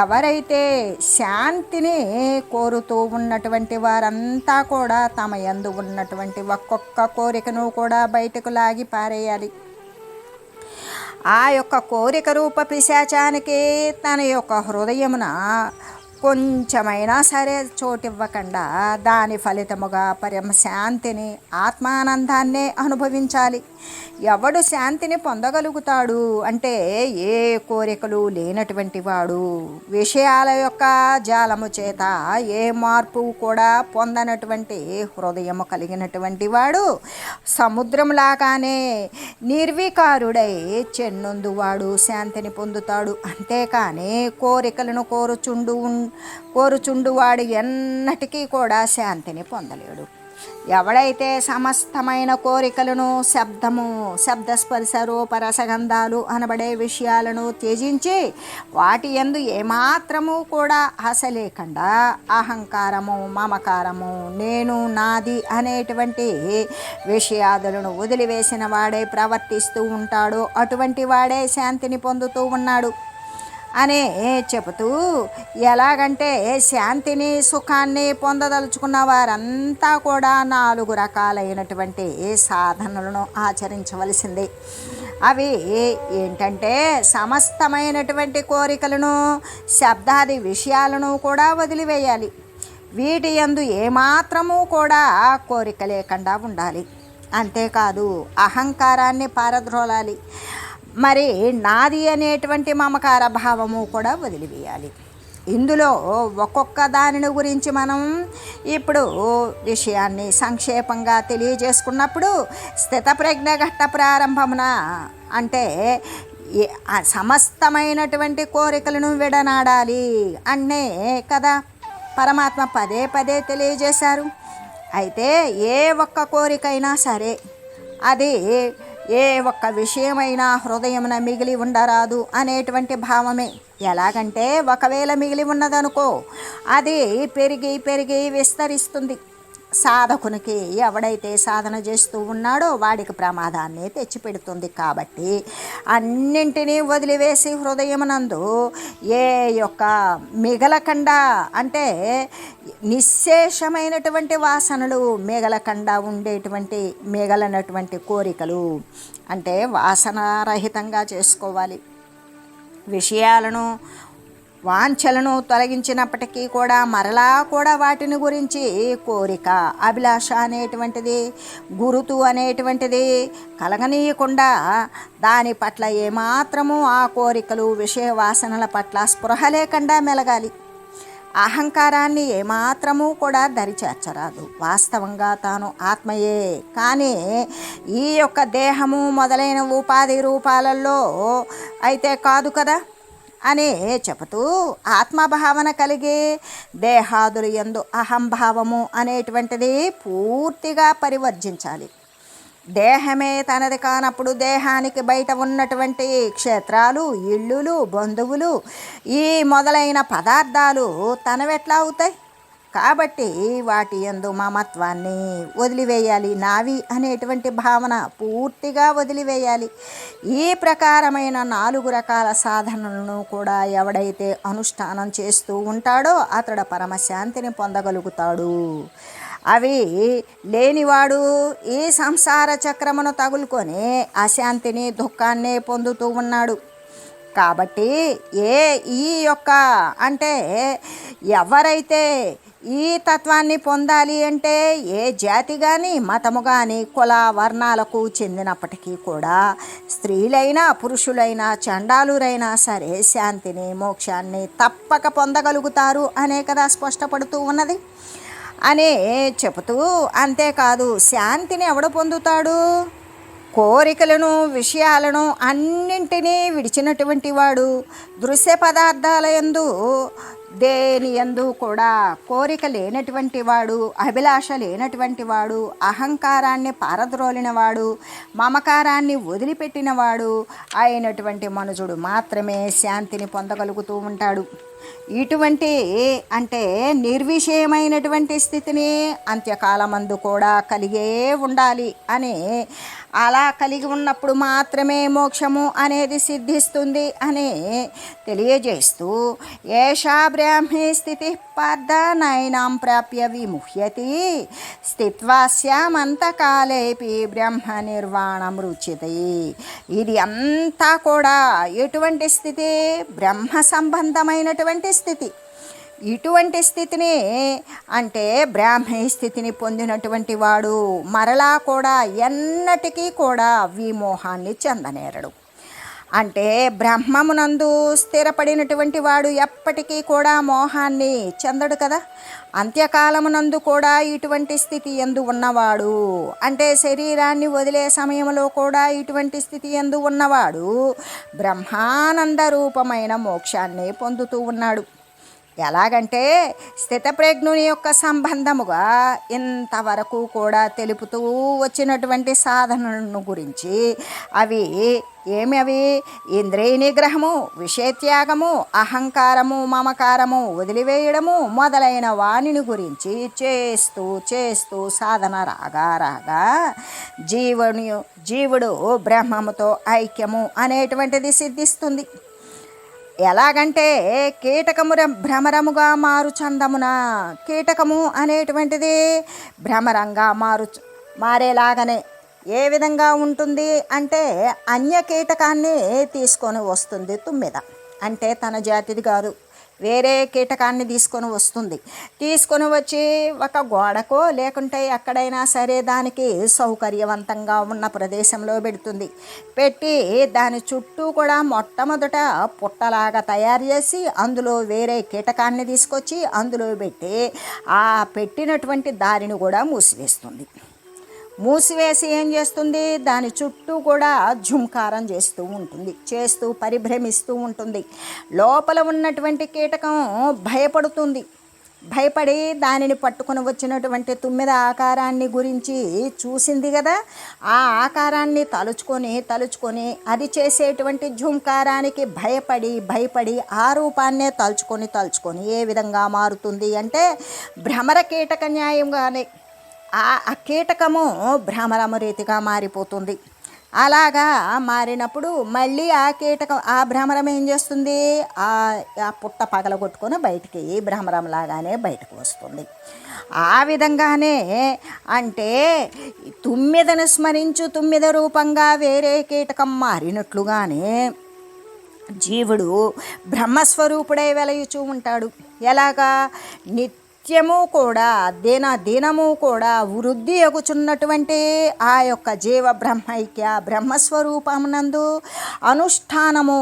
ఎవరైతే శాంతిని కోరుతూ ఉన్నటువంటి వారంతా కూడా తమ యందు ఉన్నటువంటి ఒక్కొక్క కోరికను కూడా బయటకు లాగి పారేయాలి. ఆ యొక్క కోరిక రూప పిశాచానికి తన యొక్క హృదయమున కొంచెమైనా సరే చోటివ్వకుండా దాని ఫలితముగా పరమశాంతిని ఆత్మానందాన్నే అనుభవించాలి. ఎవడు శాంతిని పొందగలుగుతాడు అంటే ఏ కోరికలు లేనటువంటి వాడు విషయాల యొక్క జాలము చేత ఏ మార్పు కూడా పొందనటువంటి హృదయము కలిగినటువంటి వాడు సముద్రంలాగానే నిర్వికారుడై చెన్నుందువాడు శాంతిని పొందుతాడు. అంతేకాని కోరికలను కోరుచుండు కోరుచుండువాడు ఎన్నటికీ కూడా శాంతిని పొందలేడు. ఎవడైతే సమస్తమైన కోరికలను శబ్దము శబ్దస్పర్శ రూపరసగంధాలు అనబడే విషయాలను త్యజించి వాటి ఎందు ఏమాత్రము కూడా ఆశ లేకుండా అహంకారము మమకారము నేను నాది అనేటువంటి విషయాదులను వదిలివేసిన వాడే ప్రవర్తిస్తూ ఉంటాడో అటువంటి వాడే శాంతిని పొందుతూ ఉన్నాడు. అనే చెబుతూ ఎలాగంటే శాంతిని సుఖాన్ని పొందదలుచుకున్న వారంతా కూడా నాలుగు రకాలైనటువంటి సాధనలను ఆచరించవలసింది. అవి ఏంటంటే సమస్తమైనటువంటి కోరికలను శబ్దాది విషయాలను కూడా వదిలివేయాలి. వీటి యందు ఏమాత్రము కూడా కోరిక లేకుండా ఉండాలి. అంతేకాదు అహంకారాన్ని పారద్రోలాలి. మరి నాది అనేటువంటి మమకార భావము కూడా వదిలివేయాలి. ఇందులో ఒక్కొక్క దానిని గురించి మనం ఇప్పుడు విషయాన్ని సంక్షేపంగా తెలియజేసుకున్నప్పుడు స్థితప్రజ్ఞ ఘట్ట ప్రారంభమున అంటే సమస్తమైనటువంటి కోరికలను విడనాడాలి అన్నే కదా పరమాత్మ పదే పదే తెలియజేశారు. అయితే ఏ ఒక్క కోరికైనా సరే అది ఏ ఒక్క విషయమైనా హృదయమున మిగిలి ఉండరాదు అనేటువంటి భావమే. ఎలాగంటే ఒకవేళ మిగిలి ఉన్నదనుకో అది పెరిగి పెరిగి విస్తరిస్తుంది. సాధకునికి ఎవడైతే సాధన చేస్తూ ఉన్నాడో వాడికి ప్రమాదాన్ని తెచ్చిపెడుతుంది కాబట్టి అన్నింటినీ వదిలివేసి హృదయమునందు ఏ యొక్క మిగలకుండా అంటే నిశ్శేషమైనటువంటి వాసనలు మిగలకుండా ఉండేటువంటి మిగలనటువంటి కోరికలు అంటే వాసనారహితంగా చేసుకోవాలి. విషయాలను వాంఛలను తొలగించినప్పటికీ కూడా మరలా కూడా వాటిని గురించి కోరిక అభిలాష అనేటువంటిది గురుతు అనేటువంటిది కలగనీయకుండా దాని పట్ల ఏమాత్రము ఆ కోరికలు విషయ వాసనల పట్ల స్పృహ లేకుండా మెలగాలి. అహంకారాన్ని ఏమాత్రము కూడా దరిచేర్చరాదు వాస్తవంగా తాను ఆత్మయే. కానీ ఈ యొక్క దేహము మొదలైన ఉపాధి రూపాలలో అయితే కాదు కదా? అనే చెబుతూ ఆత్మభావన కలిగి దేహాదులు ఎందు అహంభావము అనేటువంటిది పూర్తిగా పరివర్జించాలి. దేహమే తనది కానప్పుడు దేహానికి బయట ఉన్నటువంటి క్షేత్రాలు ఇళ్ళులు బంధువులు ఈ మొదలైన పదార్థాలు తనవెట్లా అవుతాయి? కాబట్టి వాటి ఎందు మమత్వాన్ని వదిలివేయాలి. నావి అనేటువంటి భావన పూర్తిగా వదిలివేయాలి. ఈ ప్రకారమైన నాలుగు రకాల సాధనలను కూడా ఎవడైతే అనుష్ఠానం చేస్తూ ఉంటాడో అతడు పరమశాంతిని పొందగలుగుతాడు. అవి లేనివాడు ఈ సంసార చక్రమును తగులుకొని అశాంతిని దుఃఖాన్ని పొందుతూ ఉన్నాడు. కాబట్టి ఏ ఈ యొక్క అంటే ఎవరైతే ఈ తత్వాన్ని పొందాలి అంటే ఏ జాతి కానీ మతము కానీ కుల వర్ణాలకు చెందినప్పటికీ కూడా స్త్రీలైనా పురుషులైనా చండాలురైనా సరే శాంతిని మోక్షాన్ని తప్పక పొందగలుగుతారు అనే కదా స్పష్టపడుతూ ఉన్నది. అనే చెబుతూ అంతేకాదు శాంతిని ఎవడు పొందుతాడు? కోరికలను విషయాలను అన్నింటినీ విడిచినటువంటి వాడు. దృశ్య పదార్థాల ఎందు దేని యందు కూడా కోరిక లేనటువంటి వాడు అభిలాష లేనటువంటి వాడు అహంకారాన్ని పారద్రోలినవాడు మమకారాన్ని వదిలిపెట్టినవాడు అయినటువంటి మనుజుడు మాత్రమే శాంతిని పొందగలుగుతూ ఉంటాడు. ఇటువంటి అంటే నిర్విషయమైనటువంటి స్థితిని అంత్యకాలమందు కూడా కలిగే ఉండాలి అని అలా కలిగి ఉన్నప్పుడు మాత్రమే మోక్షము అనేది సిద్ధిస్తుంది అని తెలియజేస్తూ ఏషా బ్రాహ్మీ స్థితి పార్థ నైనాం ప్రాప్య విముహ్యతి స్థిత్వాస్యామంతకాలేపి బ్రహ్మ నిర్వాణం రుచితి. ఇది అంతా కూడా ఎటువంటి స్థితి? బ్రహ్మ సంబంధమైనటువంటి స్థితి. ఇటువంటి స్థితిని అంటే బ్రాహ్మీ స్థితిని పొందినటువంటి వాడు మరలా కూడా ఎన్నటికీ కూడా విమోహాన్ని చెందనేరడు. అంటే బ్రహ్మమునందు స్థిరపడినటువంటి వాడు ఎప్పటికీ కూడా మోహాన్ని చెందడు కదా. అంత్యకాలమునందు కూడా ఇటువంటి స్థితి ఎందు ఉన్నవాడు అంటే శరీరాన్ని వదిలే సమయంలో కూడా ఇటువంటి స్థితి ఎందు ఉన్నవాడు బ్రహ్మానంద రూపమైన మోక్షాన్ని పొందుతూ ఉన్నాడు. ఎలాగంటే స్థితప్రజ్ఞుని యొక్క సంబంధముగా ఇంతవరకు కూడా తెలుపుతూ వచ్చినటువంటి సాధనలను గురించి అవి ఏమి అవి? ఇంద్రియ నిగ్రహము విషయత్యాగము అహంకారము మమకారము వదిలివేయడము మొదలైన వాణిని గురించి చేస్తూ చేస్తూ సాధన రాగా రాగా జీవుని జీవుడు బ్రహ్మముతో ఐక్యము అనేటువంటిది సిద్ధిస్తుంది. ఎలాగంటే కీటకము భ్రమరముగా మారు చందమున. కీటకము అనేటువంటిది భ్రమరంగా మారు మారేలాగనే ఏ విధంగా ఉంటుంది అంటే అన్య కీటకాన్ని తీసుకొని వస్తుంది తుమ్మిద. అంటే తన జాతిది కాదు. వేరే కీటకాన్ని తీసుకొని వస్తుంది. తీసుకొని వచ్చి ఒక గోడకో లేకుంటే ఎక్కడైనా సరే దానికి సౌకర్యవంతంగా ఉన్న ప్రదేశంలో పెడుతుంది. పెట్టి దాని చుట్టూ కూడా మొట్టమొదట పుట్టలాగా తయారు చేసి అందులో వేరే కీటకాన్ని తీసుకొచ్చి అందులో పెట్టి ఆ పెట్టినటువంటి దారిని కూడా మూసివేస్తుంది. మూసివేసి ఏం చేస్తుంది? దాని చుట్టూ కూడా ఝుంకారం చేస్తూ ఉంటుంది. చేస్తూ పరిభ్రమిస్తూ ఉంటుంది. లోపల ఉన్నటువంటి కీటకం భయపడుతుంది. భయపడి దానిని పట్టుకొని వచ్చినటువంటి తుమ్మిద ఆకారాన్ని గురించి చూసింది కదా? ఆ ఆకారాన్ని తలుచుకొని తలుచుకొని అది చేసేటువంటి ఝుంకారానికి భయపడి భయపడి ఆ రూపాన్నే తలుచుకొని తలుచుకొని ఏ విధంగా మారుతుంది అంటే భ్రమర కీటక న్యాయంగానే ఆ ఆ కీటకము భ్రమరము రీతిగా మారిపోతుంది. అలాగా మారినప్పుడు మళ్ళీ ఆ కీటకం ఆ భ్రమరం ఏం చేస్తుంది? ఆ పుట్ట పగలగొట్టుకొని బయటికి భ్రమరం లాగానే బయటకు వస్తుంది. ఆ విధంగానే అంటే తుమ్మిదను స్మరించు తుమ్మిద రూపంగా వేరే కీటకం మారినట్లుగానే జీవుడు బ్రహ్మస్వరూపుడై వెలయుచూ ఉంటాడు. ఎలాగా? నిత్యము కూడా దిన దినము కూడా వృద్ధి ఎగుచున్నటువంటి ఆ యొక్క జీవ బ్రహ్మైక్య బ్రహ్మస్వరూపమునందు అనుష్ఠానము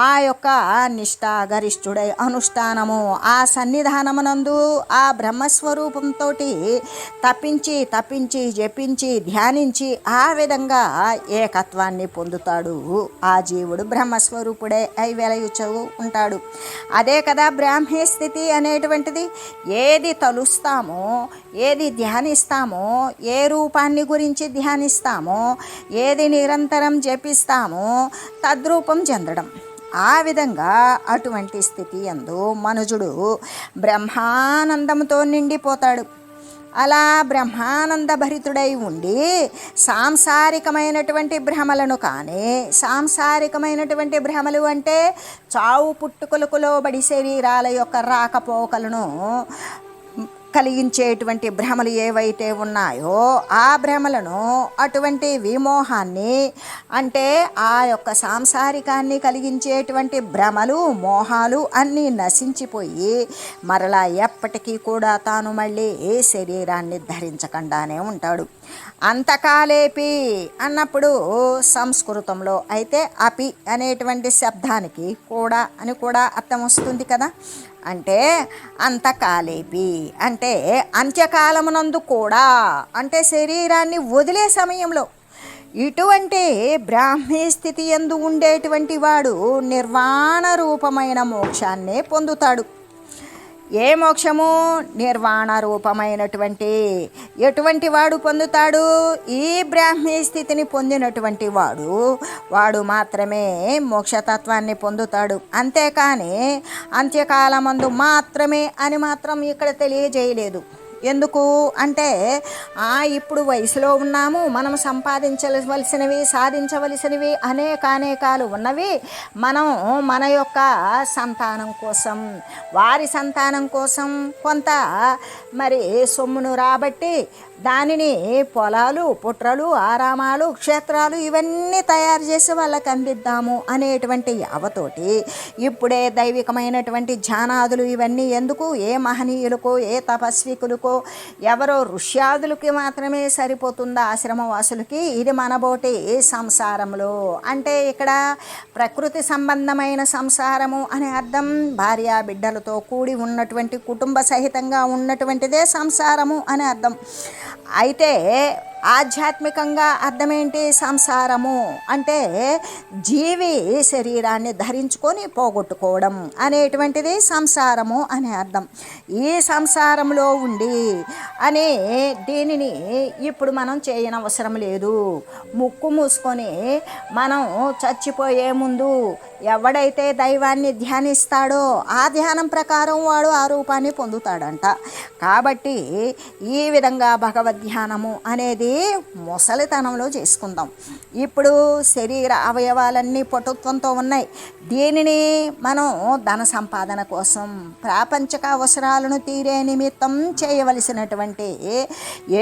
ఆ యొక్క నిష్ఠాగరిష్ఠుడై అనుష్ఠానము ఆ సన్నిధానమునందు ఆ బ్రహ్మస్వరూపంతో తప్పించి తప్పించి జపించి ధ్యానించి ఆ విధంగా ఏకత్వాన్ని పొందుతాడు. ఆ జీవుడు బ్రహ్మస్వరూపుడే అయి వెలయుచు ఉంటాడు. అదే కదా బ్రాహ్మీ స్థితి అనేటువంటిది. ఏ ఏది తలుస్తామో ఏది ధ్యానిస్తామో ఏ రూపాన్ని గురించి ధ్యానిస్తామో ఏది నిరంతరం జపిస్తామో తద్రూపం చెందడం. ఆ విధంగా అటువంటి స్థితి ఎందు మనుజుడు బ్రహ్మానందంతో నిండిపోతాడు. అలా బ్రహ్మానంద భరితుడై ఉండి సాంసారికమైనటువంటి భ్రమలను కానీ సాంసారికమైనటువంటి భ్రమలు అంటే చావు పుట్టుకలకు లోబడి శరీరాల యొక్క రాకపోకలను కలిగించేటువంటి భ్రమలు ఏవైతే ఉన్నాయో ఆ భ్రమలను అటువంటి విమోహాన్ని అంటే ఆ యొక్క సాంసారికాన్ని కలిగించేటువంటి భ్రమలు మోహాలు అన్నీ నశించిపోయి మరలా ఎప్పటికీ కూడా తాను మళ్ళీ ఏ శరీరాన్ని ధరించకుండానే ఉంటాడు. అంతకాలేపి అన్నప్పుడు సంస్కృతంలో అయితే అపి అనేటువంటి శబ్దానికి కూడా అని కూడా అర్థం వస్తుంది కదా. అంటే అంతకాలేపి అంటే అంత్యకాలమునందు కూడా అంటే శరీరాన్ని వదిలే సమయంలో ఇటువంటి బ్రాహ్మీ స్థితి ఎందు ఉండేటువంటి వాడు నిర్వాణ రూపమైన మోక్షాన్నే పొందుతాడు. ఏ మోక్షము? నిర్వాణ రూపమైనటువంటి ఎటువంటి వాడు పొందుతాడు? ఈ బ్రాహ్మీ స్థితిని పొందినటువంటి వాడు వాడు మాత్రమే మోక్షతత్వాన్ని పొందుతాడు. అంతేకాని అంత్యకాలమందు మాత్రమే అని మాత్రం ఇక్కడ తెలియజేయలేదు. ఎందుకు? అంటే ఆ ఇప్పుడు వయసులో ఉన్నాము మనం సంపాదించవలసినవి సాధించవలసినవి అనేక అనేకాలు ఉన్నవి. మనం మన యొక్క సంతానం కోసం వారి సంతానం కోసం కొంత మరి సొమ్మును రాబట్టి దానిని పొలాలు పుట్రలు ఆరామాలు క్షేత్రాలు ఇవన్నీ తయారు చేసి వాళ్ళకి అందిద్దాము అనేటువంటి యావతోటి ఇప్పుడే దైవికమైనటువంటి ధ్యానాదులు ఇవన్నీ ఎందుకు? ఏ మహనీయులకో ఏ తపస్వికులకో ఎవరో ఋష్యాదులకి మాత్రమే సరిపోతుందా ఆశ్రమవాసులకి? ఇది మనబోటి సంసారంలో. అంటే ఇక్కడ ప్రకృతి సంబంధమైన సంసారము అనే అర్థం భార్య బిడ్డలతో కూడి ఉన్నటువంటి కుటుంబ సహితంగా ఉన్నటువంటిదే సంసారము అనే అర్థం. అయితే ఆధ్యాత్మికంగా అర్థమేంటి సంసారము? అంటే జీవి శరీరాన్ని ధరించుకొని పోగొట్టుకోవడం అనేటువంటిది సంసారము అనే అర్థం. ఈ సంసారంలో ఉండి అనే దీనిని ఇప్పుడు మనం చేయనవసరం లేదు. ముక్కు మూసుకొని మనం చచ్చిపోయే ముందు ఎవడైతే దైవాన్ని ధ్యానిస్తాడో ఆ ధ్యానం ప్రకారం వాడు ఆ రూపాన్ని పొందుతాడంట. కాబట్టి ఈ విధంగా భగవద్ధ్యానము అనేది ముసలితనంలో చేసుకుందాం. ఇప్పుడు శరీర అవయవాలన్నీ పటుత్వంతో ఉన్నాయి. దీనిని మనం ధన సంపాదన కోసం ప్రాపంచక అవసరాలను తీరే నిమిత్తం చేయవలసినటువంటి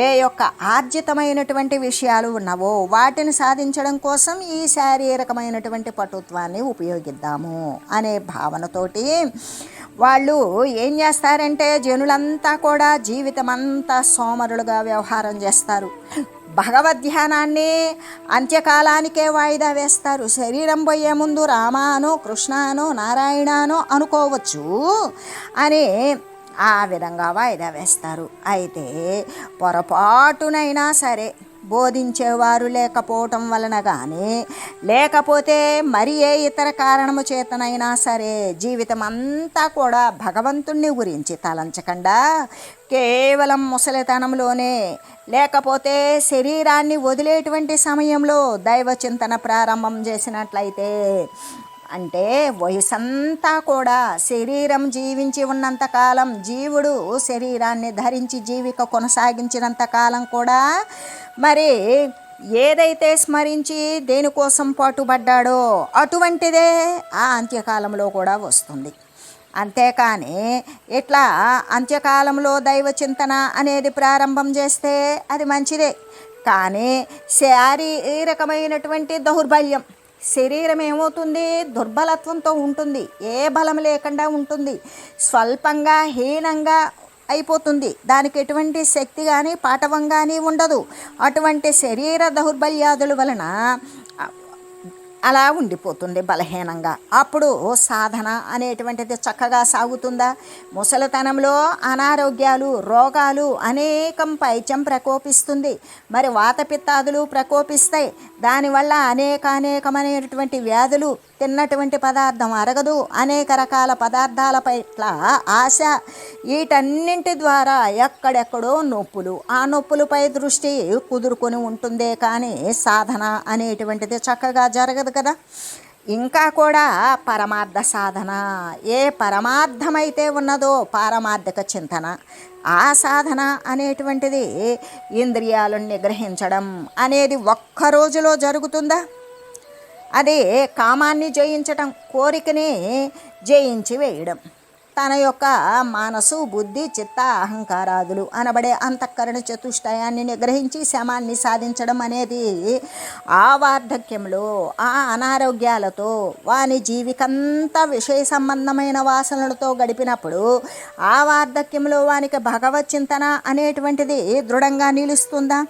ఏ యొక్క ఆర్జితమైనటువంటి విషయాలు ఉన్నవో వాటిని సాధించడం కోసం ఈ శారీరకమైనటువంటి పటుత్వాన్ని ఉపయోగిద్దాము అనే భావనతోటి వాళ్ళు ఏం చేస్తారంటే జనులంతా కూడా జీవితం అంతా సోమరులుగా వ్యవహారం చేస్తారు. భగవద్ధ్యానాన్నే అంత్యకాలానికే వాయిదా వేస్తారు. శరీరం పోయే ముందు రామానో కృష్ణానో నారాయణానో అనుకోవచ్చు అని ఆ విధంగా వాయిదా వేస్తారు. అయితే పొరపాటునైనా సరే బోధించేవారు లేకపోవటం వలన కానీ లేకపోతే మరి ఏ ఇతర కారణము చేతనైనా సరే జీవితం అంతా కూడా భగవంతుణ్ణి గురించి తలంచకుండా. కేవలం ముసలితనంలోనే లేకపోతే శరీరాన్ని వదిలేటువంటి సమయంలో దైవ చింతన ప్రారంభం చేసినట్లయితే అంటే వయసంతా కూడా శరీరం జీవించి ఉన్నంతకాలం జీవుడు శరీరాన్ని ధరించి జీవిక కొనసాగించినంత కాలం కూడా మరి ఏదైతే స్మరించి దేనికోసం పాటుపడ్డాడో అటువంటిదే ఆ అంత్యకాలంలో కూడా వస్తుంది. అంతేకాని ఇట్లా అంత్యకాలంలో దైవ చింతన అనేది ప్రారంభం చేస్తే అది మంచిదే. కానీ శారీరకమైనటువంటి దౌర్బల్యం శరీరం ఏమవుతుంది? దుర్బలత్వంతో ఉంటుంది. ఏ బలం లేకుండా ఉంటుంది. స్వల్పంగా హీనంగా అయిపోతుంది. దానికి ఎటువంటి శక్తి కానీ పాఠవం కానీ ఉండదు. అటువంటి శరీర దౌర్బల్యాదుల వలన అలా ఉండిపోతుంది బలహీనంగా. అప్పుడు సాధన అనేటువంటిది చక్కగా సాగుతుందా? ముసలితనంలో అనారోగ్యాలు రోగాలు అనేకం పైచం ప్రకోపిస్తుంది. మరి వాతపిత్తాదులు ప్రకోపిస్తాయి. దానివల్ల అనేక అనేకమైనటువంటి వ్యాధులు తిన్నటువంటి పదార్థం అరగదు. అనేక రకాల పదార్థాల పట్ల ఆశ వీటన్నింటి ద్వారా ఎక్కడెక్కడో నొప్పులు. ఆ నొప్పులపై దృష్టి కుదురుకొని ఉంటుందే కానీ సాధన అనేటువంటిది చక్కగా జరగదు కదా. ఇంకా కూడా పరమార్థ సాధన. ఏ పరమార్థమైతే ఉన్నదో పారమార్థిక చింతన. ఆ సాధన అనేటువంటిది ఇంద్రియాలను నిగ్రహించడం అనేది ఒక్క రోజులో జరుగుతుందా? అదే కామాన్ని జయించటం కోరికని జయించి వేయడం. తన యొక్క మనసు బుద్ధి చిత్త అహంకారాదులు అనబడే అంతఃకరణ చతుష్టయాన్ని నిగ్రహించి శమాన్ని సాధించడం అనేది ఆ వార్ధక్యంలో ఆ అనారోగ్యాలతో వాని జీవికంతా విషయ సంబంధమైన వాసనలతో గడిపినప్పుడు ఆ వార్ధక్యంలో వానికి భగవత్ చింతన అనేటువంటిది దృఢంగా నిలుస్తుందా?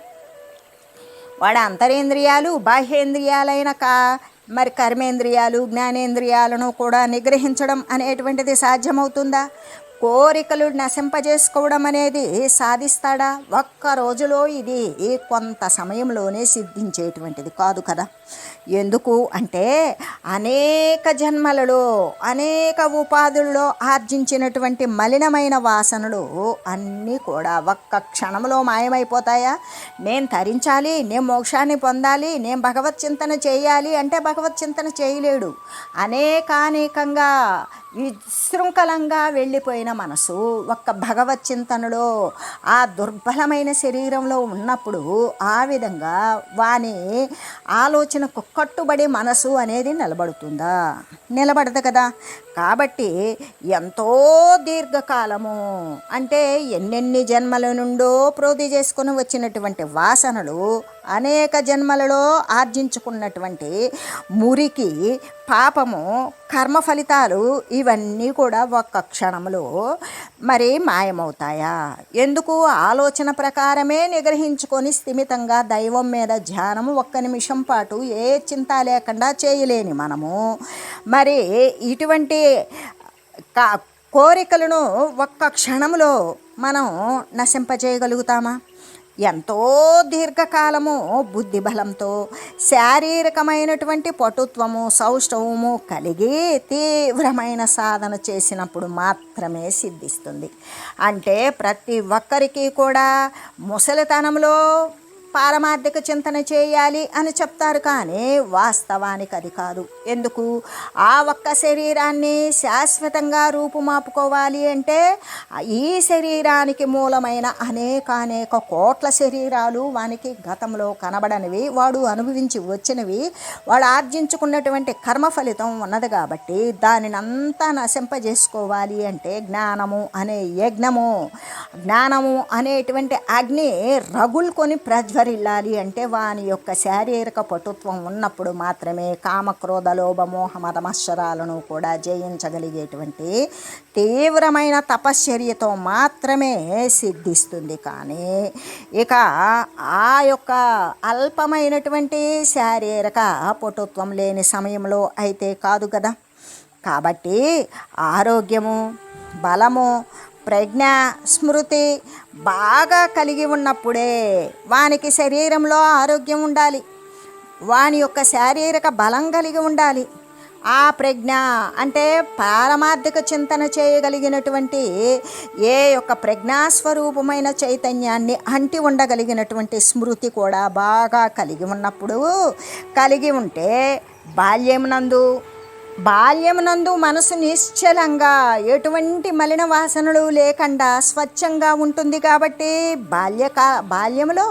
వాడి అంతరేంద్రియాలు బాహ్యేంద్రియాలైన కా మరి కర్మేంద్రియాలు జ్ఞానేంద్రియాలను కూడా నిగ్రహించడం అనేటువంటిది సాధ్యమవుతుందా? కోరికలు నశింపజేసుకోవడం అనేది సాధిస్తాడా? ఒక్క రోజులో ఇది కొంత సమయంలోనే సిద్ధించేటువంటిది కాదు కదా. ఎందుకు అంటే అనేక జన్మలలో అనేక ఉపాధుల్లో ఆర్జించినటువంటి మలినమైన వాసనలు అన్నీ కూడా ఒక్క క్షణంలో మాయమైపోతాయా? నేను తరించాలి నేను మోక్షాన్ని పొందాలి నేను భగవత్ చింతన చేయాలి అంటే భగవత్ చింతన చేయలేడు. అనేకానేకంగా విశృంఖలంగా వెళ్ళిపోయిన మనసు ఒక్క భగవత్ చింతనలో ఆ దుర్బలమైన శరీరంలో ఉన్నప్పుడు ఆ విధంగా వాని ఆలోచన కుక్క కట్టుబడి మనసు అనేది నిలబడుతుందా? నిలబడదు కదా. కాబట్టి ఎంతో దీర్ఘకాలము అంటే ఎన్నెన్ని జన్మల నుండో ప్రోధి చేసుకుని వచ్చినటువంటి వాసనలు అనేక జన్మలలో ఆర్జించుకున్నటువంటి మురికి పాపము కర్మ ఫలితాలు ఇవన్నీ కూడా ఒక్క క్షణంలో మరి మాయమవుతాయా? ఎందుకు? ఆలోచన ప్రకారమే నిగ్రహించుకొని స్థిమితంగా దైవం మీద ధ్యానం ఒక్క నిమిషం పాటు ఏ చింత లేకుండా చేయలేని మనము. మరి ఇటువంటి కోరికలను ఒక్క క్షణంలో మనం నశింపజేయగలుగుతామా? ఎంతో దీర్ఘకాలము బుద్ధి బలంతో శారీరకమైనటువంటి పటుత్వము సౌష్ఠవము కలిగి తీవ్రమైన సాధన చేసినప్పుడు మాత్రమే సిద్ధిస్తుంది. అంటే ప్రతి ఒక్కరికి కూడా ముసలితనంలో పారమార్థిక చింతన చేయాలి అని చెప్తారు కానీ వాస్తవానికి అది కాదు. ఎందుకు? ఆ ఒక్క శరీరాన్ని శాశ్వతంగా రూపుమాపుకోవాలి అంటే ఈ శరీరానికి మూలమైన అనేక అనేక కోట్ల శరీరాలు వానికి గతంలో కనబడనివి వాడు అనుభవించి వచ్చినవి వాడు ఆర్జించుకున్నటువంటి కర్మ ఫలితం ఉన్నది కాబట్టి దానిని అంతా నశింపజేసుకోవాలి అంటే జ్ఞానము అనే యజ్ఞము. జ్ఞానము అనేటువంటి అగ్ని రగులుకొని ప్రజ్వరిల్లాలి అంటే వాని యొక్క శారీరక పటుత్వం ఉన్నప్పుడు మాత్రమే కామక్రోధ లోభమోహ మోహ కూడా జయించగలిగేటువంటి తీవ్రమైన తపశ్చర్యతో మాత్రమే సిద్ధిస్తుంది. కానీ ఇక ఆ యొక్క అల్పమైనటువంటి శారీరక పటుత్వం లేని సమయంలో అయితే కాదు కదా. కాబట్టి ఆరోగ్యము బలము ప్రజ్ఞ స్మృతి బాగా కలిగి ఉన్నప్పుడే వానికి శరీరంలో ఆరోగ్యం ఉండాలి. వాని యొక్క శారీరక బలం కలిగి ఉండాలి. ఆ ప్రజ్ఞ అంటే పారమార్థిక చింతన చేయగలిగినటువంటి ఏ యొక్క ప్రజ్ఞాస్వరూపమైన చైతన్యాన్ని అంటి ఉండగలిగినటువంటి స్మృతి కూడా బాగా కలిగి ఉన్నప్పుడు కలిగి ఉంటే బాల్యమునందు బాల్యమునందు మనసు నిశ్చలంగా ఎటువంటి మలిన వాసనలు లేకుండా స్వచ్ఛంగా ఉంటుంది కాబట్టి బాల్యకా బాల్యములో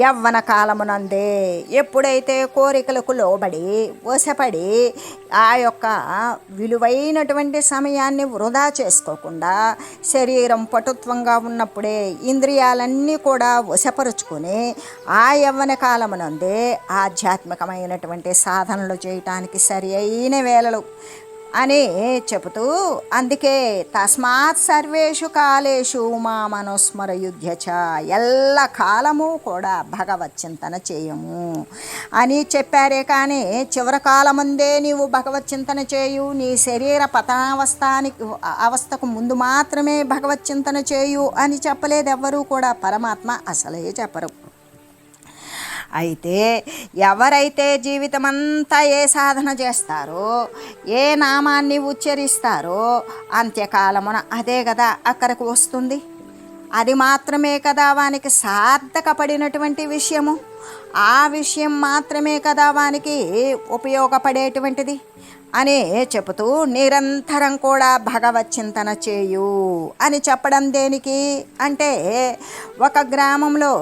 యవ్వన కాలమునందే ఎప్పుడైతే కోరికలకు లోబడి వశపడి ఆ యొక్క విలువైనటువంటి సమయాన్ని వృధా చేసుకోకుండా శరీరం పటుత్వంగా ఉన్నప్పుడే ఇంద్రియాలన్నీ కూడా వశపరుచుకొని ఆ యవ్వన కాలమునందే ఆధ్యాత్మికమైనటువంటి సాధనలు చేయటానికి సరి అయిన వేళలు అని చెబుతూ అందుకే తస్మాత్ సర్వేషు కాలేషు మా మనుస్మరయుధ్యచ ఎల్ల కాలము కూడా భగవత్ చింతన చేయము అని చెప్పారే కానీ చివరి కాలముందే నీవు భగవత్ చింతన చేయు నీ శరీర పతనావస్థానికి అవస్థకు ముందు మాత్రమే భగవత్ చింతన చేయు అని చెప్పలేదు ఎవ్వరూ కూడా పరమాత్మ అసలే చెప్పరు. అయితే ఎవరైతే జీవితమంతా ఏ సాధన చేస్తారో ఏ నామాన్ని ఉచ్చరిస్తారో అంత్యకాలమున అదే కదా అక్కడికి వస్తుంది. అది మాత్రమే కదా వానికి సార్థకపడినటువంటి విషయము. ఆ విషయం మాత్రమే కదా వానికి ఉపయోగపడేటువంటిది. అని చెబుతూ నిరంతరం కూడా భగవత్ చింతన చేయు అని చెప్పడం దేనికి అంటే ఒక గ్రామంలో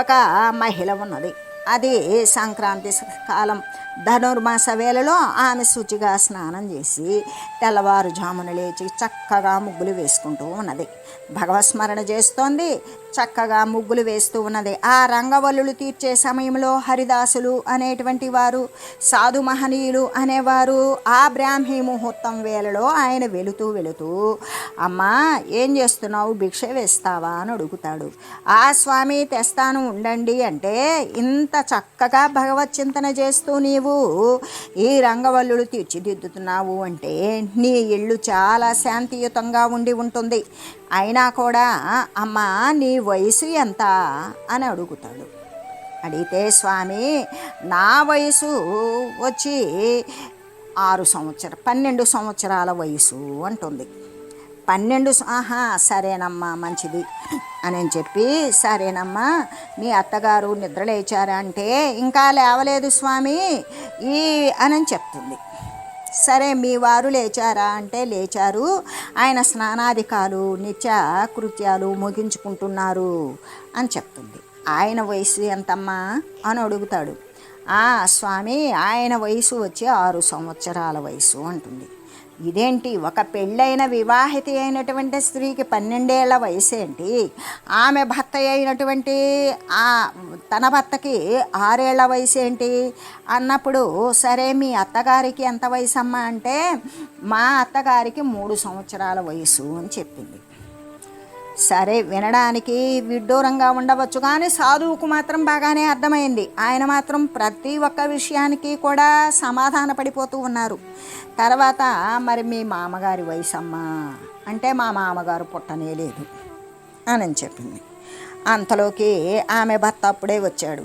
ఒక మహిళ ఉన్నది. అది సంక్రాంతి కాలం ధనుర్మాస వేళలో ఆమె శుచిగా స్నానం చేసి తెల్లవారుజామున లేచి చక్కగా ముగ్గులు వేసుకుంటూ ఉన్నది. భగవస్మరణ చేస్తోంది. చక్కగా ముగ్గులు వేస్తూ ఉన్నది. ఆ రంగవల్లులు తీర్చే సమయంలో హరిదాసులు అనేటువంటి వారు సాధు మహనీయులు అనేవారు ఆ బ్రాహ్మీ ముహూర్తం వేళలో ఆయన వెళుతూ వెళుతూ అమ్మా ఏం చేస్తున్నావు? భిక్ష వేస్తావా? అని అడుగుతాడు. ఆ స్వామి తెస్తాను ఉండండి. అంటే ఇంత చక్కగా భగవత్ చింతన చేస్తూ నీవు ఈ రంగవల్లులు తీర్చిదిద్దుతున్నావు అంటే నీ ఇల్లు చాలా శాంతియుతంగా ఉండి ఉంటుంది. అయినా కూడా అమ్మా నీ వయసు ఎంత అని అడుగుతాడు. అడిగితే స్వామి నా వయసు వచ్చి ఆరు సంవత్సర పన్నెండు సంవత్సరాల వయసు అంటుంది. పన్నెండు ఆహా సరేనమ్మా మంచిది అని చెప్పి సరేనమ్మా మీ అత్తగారు నిద్ర అంటే ఇంకా లేవలేదు స్వామి ఈ అని చెప్తుంది. సరే మీ వారు లేచారా? అంటే లేచారు. ఆయన స్నానాధికాలు నిత్య కృత్యాలు ముగించుకుంటున్నారు అని చెప్తుంది. ఆయన వయసు ఎంతమ్మా? అని అడుగుతాడు. ఆ స్వామి ఆయన వయసు వచ్చి ఆరు సంవత్సరాల వయసు అంటుంది. ఇదేంటి? ఒక పెళ్ళైన వివాహిత అయినటువంటి స్త్రీకి పన్నెండేళ్ళ వయసు ఏంటి? ఆమె భర్త అయినటువంటి ఆ తన భర్తకి ఆరేళ్ళ వయసు ఏంటి? అన్నప్పుడు సరే మీ అత్తగారికి ఎంత వయసు అమ్మా అంటే మా అత్తగారికి మూడు సంవత్సరాల వయసు అని చెప్పింది. సరే వినడానికి విడ్డూరంగా ఉండవచ్చు కానీ సాధువుకు మాత్రం బాగానే అర్థమైంది. ఆయన మాత్రం ప్రతి ఒక్క విషయానికి కూడా సమాధాన పడిపోతూ ఉన్నారు. తర్వాత మరి మీ మామగారి వయసమ్మా అంటే మా మామగారు పుట్టనే లేదు అని చెప్పింది. అంతలోకి ఆమె భర్త అప్పుడే వచ్చాడు.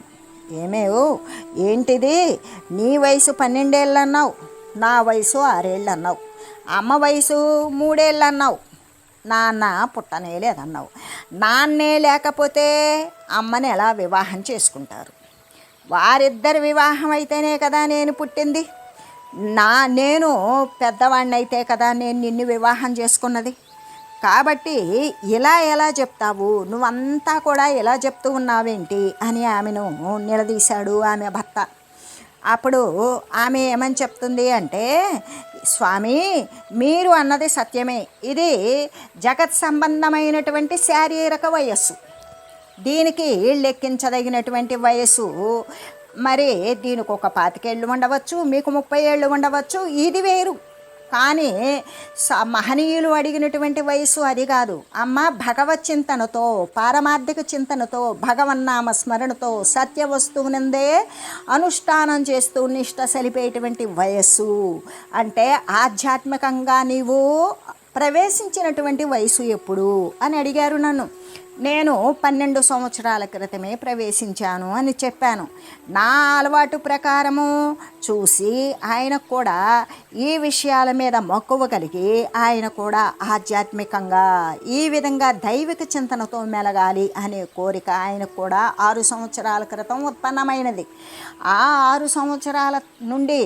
ఏమేవు ఏంటిది? నీ వయసు పన్నెండేళ్ళు అన్నావు నా వయసు ఆరేళ్ళు అన్నావు అమ్మ వయసు మూడేళ్ళు అన్నావు నాన్న పుట్టనే లేదన్నావు నాన్నే లేకపోతే అమ్మని ఎలా వివాహం చేసుకుంటారు? వారిద్దరి వివాహం అయితేనే కదా నేను పుట్టింది? నా నేను పెద్దవాడిని అయితే కదా నేను నిన్ను వివాహం చేసుకున్నది? కాబట్టి ఇలా ఎలా చెప్తావు? నువ్వంతా కూడా ఇలా చెప్తూ ఉన్నావేంటి? అని ఆమెను నిలదీశాడు ఆమె భర్త. అప్పుడు ఆమె ఏమని చెప్తుంది అంటే స్వామి మీరు అన్నది సత్యమే. ఇది జగత్ సంబంధమైనటువంటి శారీరక వయస్సు. దీనికి లెక్కించదగినటువంటి వయస్సు. మరి దీనికి ఒక పాతికేళ్ళు ఉండవచ్చు మీకు ముప్పై ఏళ్ళు ఉండవచ్చు. ఇది వేరు. కానీ స మహనీయులు అడిగినటువంటి వయసు అది కాదు. అమ్మ భగవత్ చింతనతో పారమార్థిక చింతనతో భగవన్నామ స్మరణతో సత్య వస్తువునందే అనుష్ఠానం చేస్తూ నిష్ట సలిపేటువంటి వయస్సు. అంటే ఆధ్యాత్మికంగా నీవు ప్రవేశించినటువంటి వయసు ఎప్పుడు? అని అడిగారు నన్ను. నేను పన్నెండు సంవత్సరాల క్రితమే ప్రవేశించాను అని చెప్పాను. నా అలవాటు ప్రకారము చూసి ఆయనకు కూడా ఈ విషయాల మీద మక్కువ కలిగి ఆయన కూడా ఆధ్యాత్మికంగా ఈ విధంగా దైవిక చింతనతో మెలగాలి అనే కోరిక ఆయనకు కూడా ఆరు సంవత్సరాల క్రితం ఉత్పన్నమైనది. ఆ ఆరు సంవత్సరాల నుండి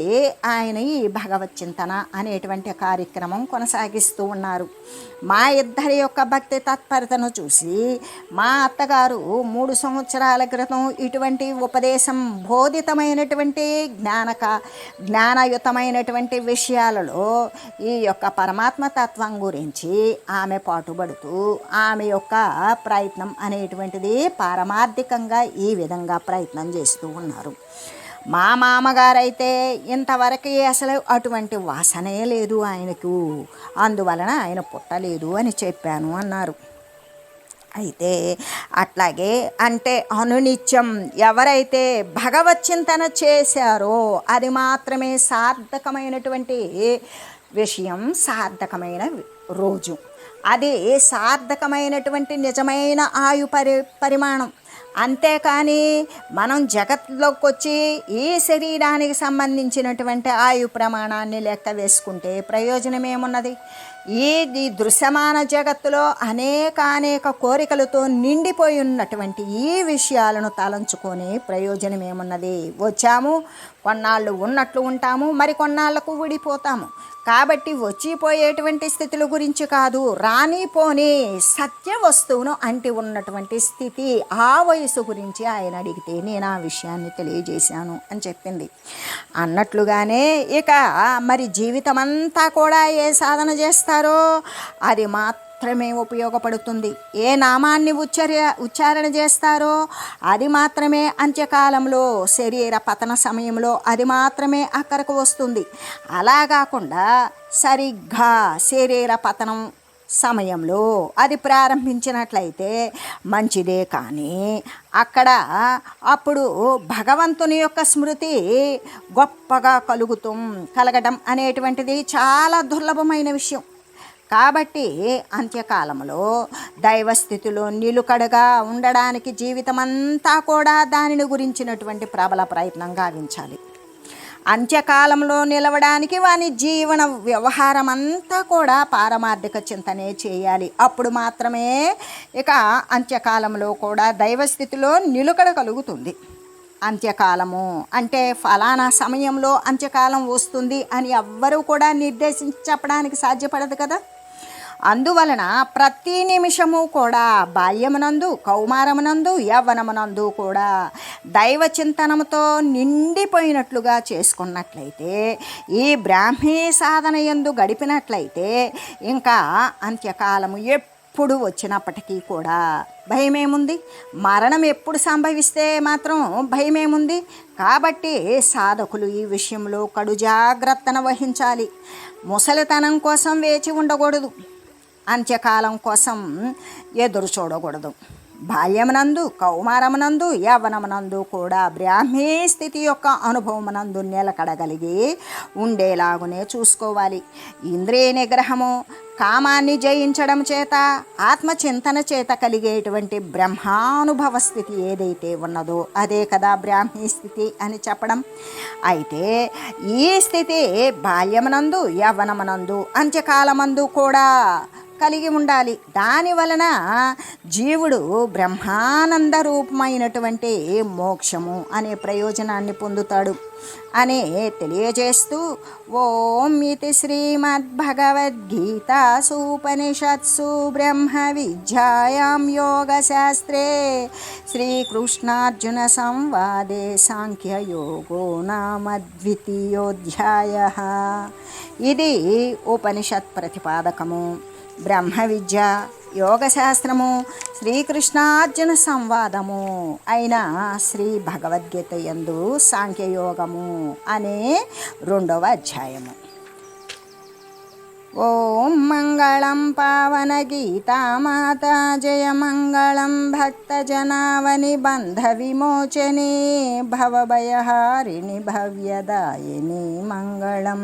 ఆయన ఈ భగవత్ చింతన అనేటువంటి కార్యక్రమం కొనసాగిస్తూ ఉన్నారు. మా ఇద్దరి యొక్క భక్తి తత్పరతను చూసి మా అత్తగారు మూడు సంవత్సరాల క్రితం ఇటువంటి ఉపదేశం బోధితమైనటువంటి జ్ఞానక జ్ఞానయుతమైనటువంటి విషయాలలో ఈ యొక్క పరమాత్మ తత్వం గురించి ఆమె పాటుపడుతూ ఆమె యొక్క ప్రయత్నం అనేటువంటిది పారమార్థికంగా ఈ విధంగా ప్రయత్నం చేస్తూ ఉన్నారు. మా మామగారైతే ఇంతవరకు అసలు అటువంటి వాసనే లేదు ఆయనకు. అందువలన ఆయన పుట్టలేదు అని చెప్పాను అన్నారు. అయితే అట్లాగే అంటే అనునిత్యం ఎవరైతే భగవత్ చింతన చేశారో అది మాత్రమే సార్థకమైనటువంటి విషయం సార్థకమైన రోజు. అది సార్థకమైనటువంటి నిజమైన ఆయు పరి పరిమాణం. అంతేకాని మనం జగత్లోకి వచ్చి ఈ శరీరానికి సంబంధించినటువంటి ఆయు ప్రమాణాన్ని లెక్క వేసుకుంటే ప్రయోజనం ఏమున్నది ఈ దృశ్యమాన జగత్తులో అనేకానేక కోరికలతో నిండిపోయి ఉన్నటువంటి ఈ విషయాలను తలంచుకొని ప్రయోజనం ఏమున్నది వచ్చాము కొన్నాళ్ళు ఉన్నట్లు ఉంటాము మరి కొన్నాళ్ళకు విడిపోతాము. కాబట్టి వచ్చిపోయేటువంటి స్థితుల గురించి కాదు రాని పోని సత్య వస్తువును అంటి ఉన్నటువంటి స్థితి ఆ వయసు గురించి ఆయన అడిగితే నేను ఆ విషయాన్ని తెలియజేశాను అని చెప్పింది. అన్నట్లుగానే ఇక మరి జీవితం అంతా కూడా ఏ సాధన చేస్తారో అది మాత్రం మాత్రమే ఉపయోగపడుతుంది. ఏ నామాన్ని ఉచ్చర ఉచ్చారణ చేస్తారో అది మాత్రమే అంత్యకాలంలో శరీర పతన సమయంలో అది మాత్రమే అక్కడికి వస్తుంది. అలా కాకుండా సరిగ్గా శరీర పతనం సమయంలో అది ప్రారంభించినట్లయితే మంచిదే కానీ అక్కడ అప్పుడు భగవంతుని యొక్క స్మృతి గొప్పగా కలుగుతూ కలగడం అనేటువంటిది చాలా దుర్లభమైన విషయం. కాబట్టి అంత్యకాలంలో దైవస్థితిలో నిలుకడగా ఉండడానికి జీవితమంతా కూడా దానిని గురించినటువంటి ప్రబల ప్రయత్నం గావించాలి. అంత్యకాలంలో నిలవడానికి వాని జీవన వ్యవహారం అంతా కూడా పారమార్థిక చింతనే చేయాలి. అప్పుడు మాత్రమే ఇక అంత్యకాలంలో కూడా దైవస్థితిలో నిలుకడ కలుగుతుంది. అంత్యకాలము అంటే ఫలానా సమయంలో అంత్యకాలం వస్తుంది అని ఎవ్వరూ కూడా నిర్దేశించి చెప్పడానికి సాధ్యపడదు కదా? అందువలన ప్రతి నిమిషము కూడా బాల్యమునందు కౌమారమునందు యవ్వనమునందు కూడా దైవ చింతనముతో నిండిపోయినట్లుగా చేసుకున్నట్లయితే ఈ బ్రాహ్మీ సాధన ఎందు గడిపినట్లయితే ఇంకా అంత్యకాలము ఎప్పుడు వచ్చినప్పటికీ కూడా భయమేముంది? మరణం ఎప్పుడు సంభవిస్తే మాత్రం భయమేముంది? కాబట్టి సాధకులు ఈ విషయంలో కడు జాగ్రత్తను వహించాలి. ముసలితనం కోసం వేచి ఉండకూడదు. అంత్యకాలం కోసం ఎదురు చూడకూడదు. బాల్యమునందు కౌమారమునందు యవ్వనమునందు కూడా బ్రాహ్మీ స్థితి యొక్క అనుభవమునందు నిలకడగలిగి ఉండేలాగునే చూసుకోవాలి. ఇంద్రియ నిగ్రహము కామాన్ని జయించడం చేత ఆత్మచింతన చేత కలిగేటువంటి బ్రహ్మానుభవ స్థితి ఏదైతే ఉన్నదో అదే కదా బ్రాహ్మీ స్థితి అని చెప్పడం. అయితే ఈ స్థితి బాల్యమునందు యవ్వనమునందు అంత్యకాలమందు కూడా కలిగి ఉండాలి. దాని వలన జీవుడు బ్రహ్మానంద రూపమైనటువంటి మోక్షము అనే ప్రయోజనాన్ని పొందుతాడు అని తెలియజేస్తూ ఓం ఇది శ్రీమద్భగవద్గీతాసూపనిషత్సు బ్రహ్మ విద్యాయాం యోగశాస్త్రే శ్రీకృష్ణార్జున సంవాదే సాంఖ్యయోగో యోగో ద్వితీయోధ్యాయ. ఇది ఉపనిషత్ ప్రతిపాదకము. బ్రహ్మ విద్య యోగశాస్త్రము శ్రీకృష్ణార్జున సంవాదము అయిన శ్రీ భగవద్గీత యందు సాంఖ్యయోగము అనే రెండవ అధ్యాయము. ఓం మంగళం పావన గీతామాత జయ మంగళం భక్తజనావని బంధ విమోచని భవభయహారిణి భవ్యదాయిని మంగళం.